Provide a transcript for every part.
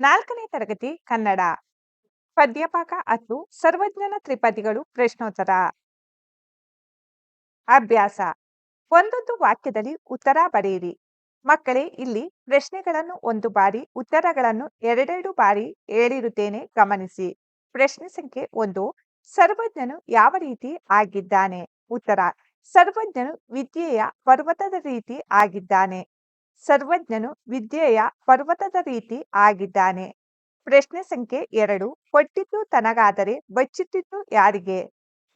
ನಾಲ್ಕನೇ ತರಗತಿ ಕನ್ನಡ. ಪದ್ಯಪಾಕ ಹತ್ತು, ಸರ್ವಜ್ಞನ ತ್ರಿಪದಿಗಳು ಪ್ರಶ್ನೋತ್ತರ. ಅಭ್ಯಾಸ. ಒಂದೊಂದು ವಾಕ್ಯದಲ್ಲಿ ಉತ್ತರ ಬರೆಯಿರಿ. ಮಕ್ಕಳೇ, ಇಲ್ಲಿ ಪ್ರಶ್ನೆಗಳನ್ನು ಒಂದು ಬಾರಿ, ಉತ್ತರಗಳನ್ನು ಎರಡೆರಡು ಬಾರಿ ಹೇಳಿರುತ್ತೇನೆ ಗಮನಿಸಿ. ಪ್ರಶ್ನೆ ಸಂಖ್ಯೆ ಒಂದು, ಸರ್ವಜ್ಞನು ಯಾವ ರೀತಿ ಆಗಿದ್ದಾನೆ? ಉತ್ತರ, ಸರ್ವಜ್ಞನು ವಿದ್ಯೆಯ ಪರ್ವತದ ರೀತಿ ಆಗಿದ್ದಾನೆ. ಸರ್ವಜ್ಞನು ವಿದ್ಯೆಯ ಪರ್ವತದ ರೀತಿ ಆಗಿದ್ದಾನೆ. ಪ್ರಶ್ನೆ ಸಂಖ್ಯೆ ಎರಡು, ಕೊಟ್ಟಿದ್ದು ತನಗಾದರೆ ಬಚ್ಚಿಟ್ಟಿದ್ದು ಯಾರಿಗೆ?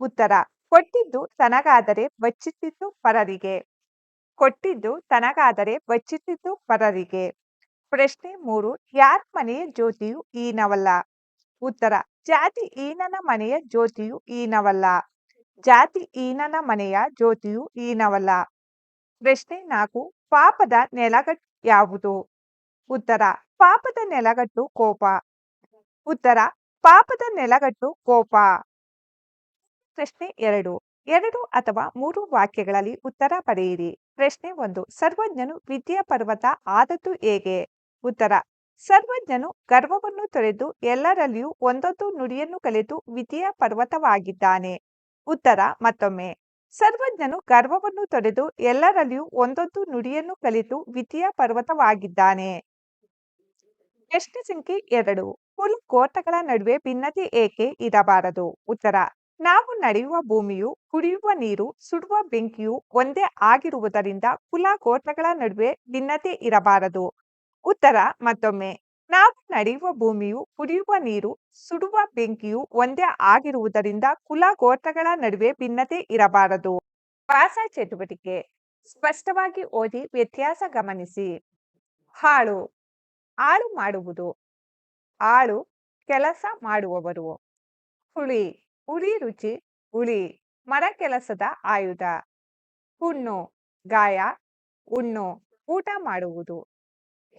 ಉತ್ತರ, ಕೊಟ್ಟಿದ್ದು ತನಗಾದರೆ ಬಚ್ಚಿಟ್ಟಿದ್ದು ಪರರಿಗೆ. ಕೊಟ್ಟಿದ್ದು ತನಗಾದರೆ ಬಚ್ಚಿಟ್ಟಿದ್ದು ಪರರಿಗೆ. ಪ್ರಶ್ನೆ ಮೂರು, ಯಾರ ಮನೆಯ ಜ್ಯೋತಿಯು ಈನವಲ್ಲ ಉತ್ತರ, ಜಾತಿ ಈನನ ಮನೆಯ ಜ್ಯೋತಿಯು ಈನವಲ್ಲ ಜಾತಿ ಈನನ ಮನೆಯ ಜ್ಯೋತಿಯು ಈನವಲ್ಲ ಪ್ರಶ್ನೆ ನಾಲ್ಕು ಪಾಪದ ನೆಲಗಟ್ಟು ಯಾವುದು? ಉತ್ತರ, ಪಾಪದ ನೆಲಗಟ್ಟು ಕೋಪ. ಉತ್ತರ, ಪಾಪದ ನೆಲಗಟ್ಟು ಕೋಪ. ಪ್ರಶ್ನೆ ಎರಡು ಎರಡು ಅಥವಾ ಮೂರು ವಾಕ್ಯಗಳಲ್ಲಿ ಉತ್ತರ ಪಡೆಯಿರಿ. ಪ್ರಶ್ನೆ ಒಂದು, ಸರ್ವಜ್ಞನು ವಿದ್ಯೆಯ ಪರ್ವತ ಆದದ್ದು ಹೇಗೆ? ಉತ್ತರ, ಸರ್ವಜ್ಞನು ಗರ್ವವನ್ನು ತೊರೆದು ಎಲ್ಲರಲ್ಲಿಯೂ ಒಂದೊಂದು ನುಡಿಯನ್ನು ಕಲಿತು ವಿದ್ಯೆಯ ಪರ್ವತವಾಗಿದ್ದಾನೆ. ಉತ್ತರ ಮತ್ತೊಮ್ಮೆ ಸರ್ವಜ್ಞನು ಗರ್ವವನ್ನು ತೊರೆದು ಎಲ್ಲರಲ್ಲಿಯೂ ಒಂದೊಂದು ನುಡಿಯನ್ನು ಕಲಿತು ವಿಧಿಯ ಪರ್ವತವಾಗಿದ್ದಾನೆ. ಪ್ರಶ್ನೆ ಸಂಖ್ಯೆ ಎರಡು. ಹುಲ್ ಕೋಟಗಳ ನಡುವೆ ಭಿನ್ನತೆ ಏಕೆ ಇರಬಾರದು? ಉತ್ತರ. ನಾವು ನಡೆಯುವ ಭೂಮಿಯು, ಕುಡಿಯುವ ನೀರು, ಸುಡುವ ಬೆಂಕಿಯು ಒಂದೇ ಆಗಿರುವುದರಿಂದ ಕುಲ ಕೋಟಗಳ ನಡುವೆ ಭಿನ್ನತೆ ಇರಬಾರದು. ಉತ್ತರ. ಮತ್ತೊಮ್ಮೆ. ನಾವು ನಡೆಯುವ ಭೂಮಿಯು, ಕುಡಿಯುವ ನೀರು, ಸುಡುವ ಬೆಂಕಿಯು ಒಂದೇ ಆಗಿರುವುದರಿಂದ ಕುಲ ಗೋತ್ರಗಳ ನಡುವೆ ಭಿನ್ನತೆ ಇರಬಾರದು. ವಾಸ ಚಟುವಟಿಕೆ. ಸ್ಪಷ್ಟವಾಗಿ ಓದಿ ವ್ಯತ್ಯಾಸ ಗಮನಿಸಿ. ಹಾಳು. ಹಾಳು ಮಾಡುವುದು. ಆಳು ಕೆಲಸ ಮಾಡುವವರು. ಹುಳಿ. ಹುಳಿ ರುಚಿ. ಹುಳಿ. ಮರ ಕೆಲಸದ ಆಯುಧ. ಹುಣ್ಣು. ಗಾಯ. ಉಣ್ಣು ಊಟ ಮಾಡುವುದು.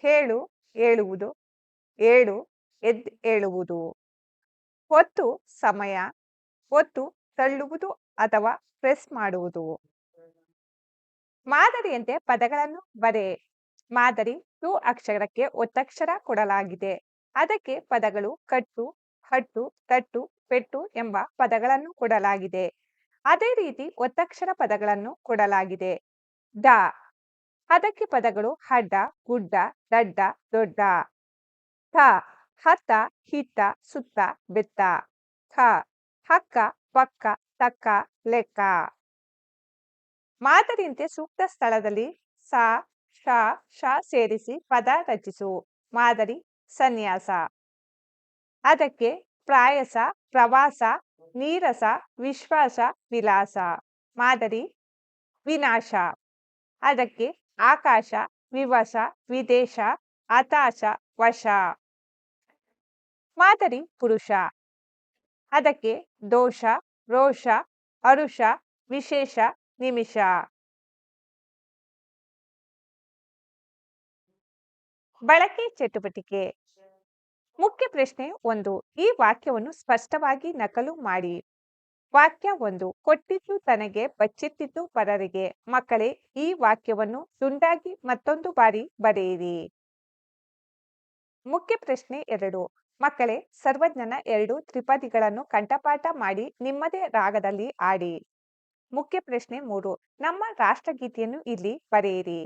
ಹೇಳು, ಹೇಳುವುದು. ಏಳು ಎದ್ ಏಳುವುದು. ಹೊತ್ತು ಸಮಯ ಒತ್ತು ತಳ್ಳುವುದು ಅಥವಾ ಪ್ರೆಸ್ ಮಾಡುವುದು. ಮಾದರಿಯಂತೆ ಪದಗಳನ್ನು ಬರೆ. ಮಾದರಿ ಟು ಅಕ್ಷರಕ್ಕೆ ಒತ್ತಕ್ಷರ ಕೊಡಲಾಗಿದೆ. ಅದಕ್ಕೆ ಪದಗಳು ಕಟ್ಟು, ಹಟ್ಟು, ತಟ್ಟು, ಪೆಟ್ಟು ಎಂಬ ಪದಗಳನ್ನು ಕೊಡಲಾಗಿದೆ. ಅದೇ ರೀತಿ ಒತ್ತಕ್ಷರ ಪದಗಳನ್ನು ಕೊಡಲಾಗಿದೆ. ಡ. ಅದಕ್ಕೆ ಪದಗಳು ಹಡ್ಡ ಗುಡ್ಡ, ದಡ್ಡ, ದೊಡ್ಡ. ಥ ಹತ, ಹಿತ, ಸುತ್ತ, ಬೆತ್ತ. ಖ, ಹಕ್ಕ, ಪಕ್ಕ, ತಕ್ಕ, ಲೆಕ್ಕ. ಮಾದರಿಯಂತೆ ಸೂಕ್ತ ಸ್ಥಳದಲ್ಲಿ ಸ, ಶ ಶ ಸೇರಿಸಿ ಪದ ರಚಿಸು. ಮಾದರಿ, ಸನ್ಯಾಸ. ಅದಕ್ಕೆ ಪ್ರಾಯಸ, ಪ್ರವಾಸ, ನೀರಸ, ವಿಶ್ವಾಸ, ವಿಲಾಸ. ಮಾದರಿ, ವಿನಾಶ. ಅದಕ್ಕೆ ಆಕಾಶ, ವಿವಶ, ವಿದೇಶ, ಹತಾಶ, ವಶ. ಮಾದರಿ ಪುರುಷ. ಅದಕ್ಕೆ ದೋಷ, ರೋಷ, ಅರುಷ, ವಿಶೇಷ, ನಿಮಿಷ. ಬಳಕೆ ಚಟುವಟಿಕೆ. ಮುಖ್ಯ ಪ್ರಶ್ನೆ ಒಂದು, ಈ ವಾಕ್ಯವನ್ನು ಸ್ಪಷ್ಟವಾಗಿ ನಕಲು ಮಾಡಿ. ವಾಕ್ಯ ಒಂದು, ಕೊಟ್ಟಿದ್ದು ತನಗೆ, ಬಚ್ಚಿಟ್ಟಿದ್ದು ಪರರಿಗೆ. ಮಕ್ಕಳೇ, ಈ ವಾಕ್ಯವನ್ನು ತುಂಡಾಗಿ ಮತ್ತೊಂದು ಬಾರಿ ಬರೆಯಿರಿ. ಮುಖ್ಯ ಪ್ರಶ್ನೆ ಎರಡು. ಮಕ್ಕಳೇ, ಸರ್ವಜ್ಞನ ಎರಡು ತ್ರಿಪದಿಗಳನ್ನು ಕಂಠಪಾಠ ಮಾಡಿ ನಿಮ್ಮದೇ ರಾಗದಲ್ಲಿ ಆಡಿ. ಮುಖ್ಯ ಪ್ರಶ್ನೆ ಮೂರು. ನಮ್ಮ ರಾಷ್ಟ್ರಗೀತೆಯನ್ನು ಇಲ್ಲಿ ಬರೆಯಿರಿ.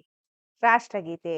ರಾಷ್ಟ್ರಗೀತೆ.